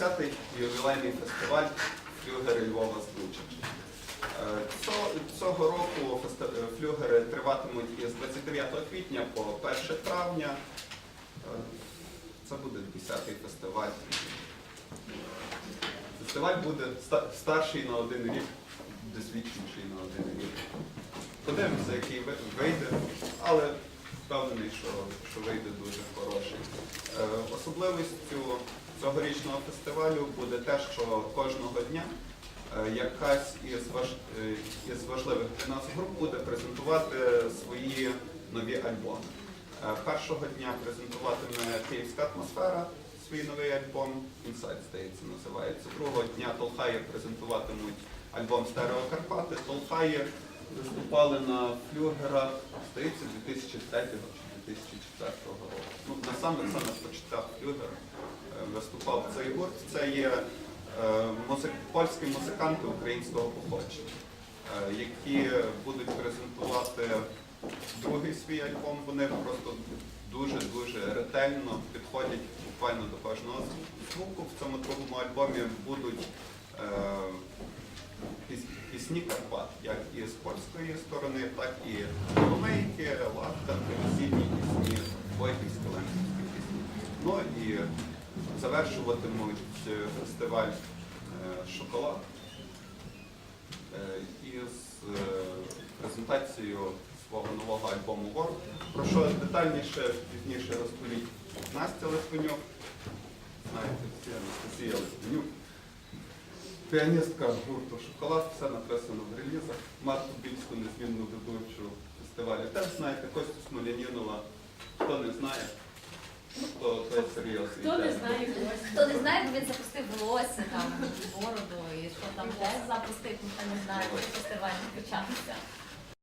10-й ювілейний фестиваль флюгери Львова Случич. Е, Цього року е, флюгери триватимуть із 29 квітня по 1 травня. Е, Це буде 10-й фестиваль. Фестиваль буде старший на один рік, досвідченіший на один рік. Подивимося, який вийде, але впевнений, що, що вийде дуже хороший. Особливістю цьогорічного фестивалю буде те, що кожного дня е, якась із, е, важливих для нас груп буде презентувати свої нові альбоми. Е, Першого дня презентуватиме Київська атмосфера свій новий альбом Інсайт, здається, називається. Другого дня Толхаєр презентуватимуть альбом Стерео Карпати. Толхаєр виступали на флюгерах, здається, 2003 чи 2004 року. Ну, на саме це флюгера е, виступав цей гурт. Це є е, музик... польські музиканти українського походження, е, які будуть презентувати другий свій альбом. Вони просто дуже-дуже ретельно підходять буквально до кожного звуку. В цьому другому альбомі будуть пісні Карпат, як і з польської сторони, так і ромейки, лахтанки, весільні пісні, бойківські, лемківські пісні. Ну і завершуватимуть е, фестиваль е, Шоколад е, із презентацією свого нового альбому Ворд. Про що детальніше пізніше розповідь Настя Литвинюк. Знаєте, всі Анастасія Литвинюк. Піаністка гурту Шоколад, все написано в релізах. Марту Більську, незмінну ведучу фестивалю. Теж знаєте, Костю Смолянінова. Хто не знає, той. Хто не знає волосся. Хто не знає, бо він запустив волосся там, бороду і що там теж запустив, ніхто не знає, коли фестиваль не почався.